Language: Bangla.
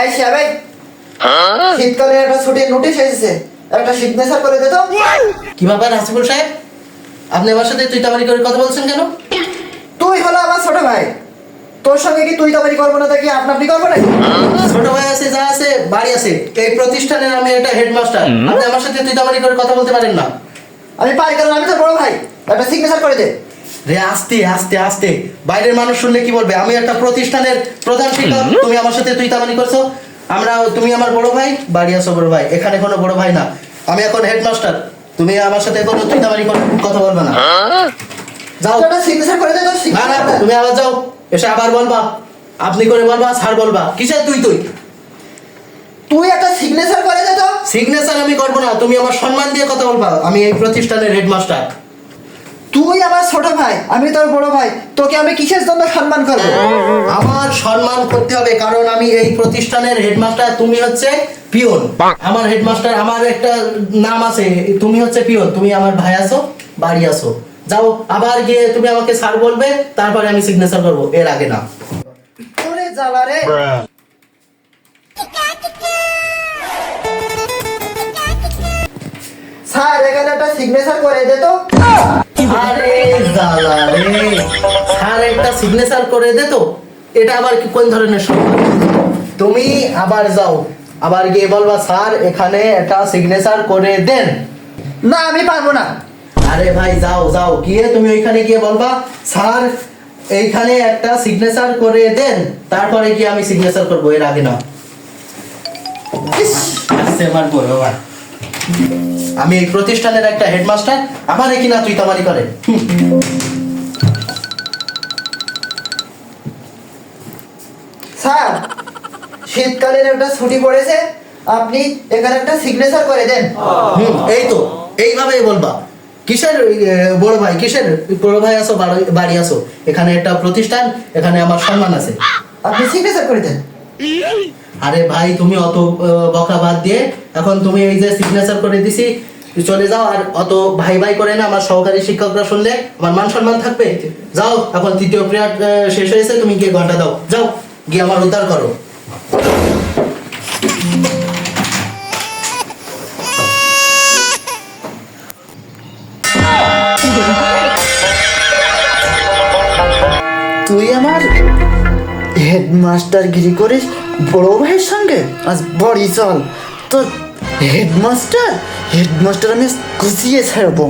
এই শিয়াবাই শীতকালে একটা ছুটির নোটিশ এসেছে। একটা সিগনেচার করে দে তো। কি ব্যাপার সাহেব? আপনি আমার সাথে তুই তামারি করে কথা বলছেন কেন? তুই হলো আমার ছোট ভাই। তোর সঙ্গে কি তুই তাবারি করব না কি আপনা আপনি করব নাকি? ছোট ভাই আছে যা আছে বাড়ি আছে। এই প্রতিষ্ঠানের আমি একটা হেডমাস্টার আপনি আমার সাথে তুই তামারি করে কথা বলতে পারেন না। আমি পারি কারণ আমি তো বড় ভাই। একটা সিগনেচার করে দে। রে আস্তে আস্তে আস্তে। বাইরের মানুষ শুনলে কি বলবে? আমি একটা প্রতিষ্ঠানের প্রধান শিক্ষক তুমি আমার সাথে তুই তামারি করছ। আমরা তুমি আমার বড় ভাই বাড়ি আসো বড় ভাই। এখানে কোনো বড় ভাই না। আমি এখন হেডমাস্টার। তুমি আমার সাথে কোনো তুই করে কথা বলবে না। যাও। করে দে না না তুমি আবার যাও। এসে আবার বলবা। আপনি করে বলবা স্যার বলবা। কিসের তুই তুই? তুই একটা সিগনেচার করে দে তো। সিগনেচার আমি করব না। তুমি আমার সম্মান দিয়ে কথা বলবা। আমি এই প্রতিষ্ঠানের হেডমাস্টার তুই আমার ছোট ভাই আমি তোর বড় ভাই তোকে আমি কিসের জন্য সম্মান করব? আমার সম্মান করতে হবে কারণ আমি এই প্রতিষ্ঠানের হেডমাস্টার তুমি হচ্ছে পিয়ন আমার হেডমাস্টার আমার একটা নাম আছে তুমি হচ্ছে পিয়ন তুমি আমার ভাই আছো বাড়ি আসো যাও আবার গিয়ে তুমি আমাকে স্যার বলবে তারপরে আমি সিগনেচার করব এর আগে না। ওরে জ্বালা রে। স্যার এখানে একটা সিগনেচার করে দে তো। আরে জ্বালা রে। স্যার একটা সিগনেচার করে দে তো। এটা আবার কি কোন ধরনের সম্মান? তুমি আবার যাও। আবার গিয়ে বলবা স্যার এখানে একটা সিগনেচার করে দেন। না আমি পারব না। আরে ভাই যাও যাও। গিয়ে তুমি ওইখানে গিয়ে বলবা স্যার এইখানে একটা সিগনেচার করে দেন। তারপরে গিয়ে আমি সিগনেচার করব এর আগে না। আসছে আমার বড় ভাই। আমি এই প্রতিষ্ঠানের একটা হেডমাস্টার আমার কি না তুই তামারি করে। স্যার শীতকালের একটা ছুটি পড়েছে আপনি এখানে একটা সিগনেচার করে দেন। হুম, এই তো এইভাবেই বলবা। কিসের বড় ভাই কিসের? বড় ভাই আসো বাড়ি আসো। এখানে একটা প্রতিষ্ঠান এখানে আমার সম্মান আছে। আপনি সিগনেচার করে দেন। আরে ভাই, তুমি অত বকা বাদ দিয়ে এখন তুমি এই যে সিগনেচার করে দিছি, চলে যাও। আর অত ভাই ভাই করে না, আমার সহকারী শিক্ষকরা শুনলে আমার মান সম্মান থাকবে। যাও, এখন তৃতীয় পিরিয়ড শেষ হয়েছে, তুমি গিয়ে ঘণ্টা দাও। যাও, গিয়ে আমার উদ্ধার করো। তুই আমার হেডমাস্টার গিরি করিস বড় ভাইয়ের সঙ্গে আজ বড়ি চল তো হেডমাস্টার হেডমাস্টার আমি গুছিয়ে ছাড়বো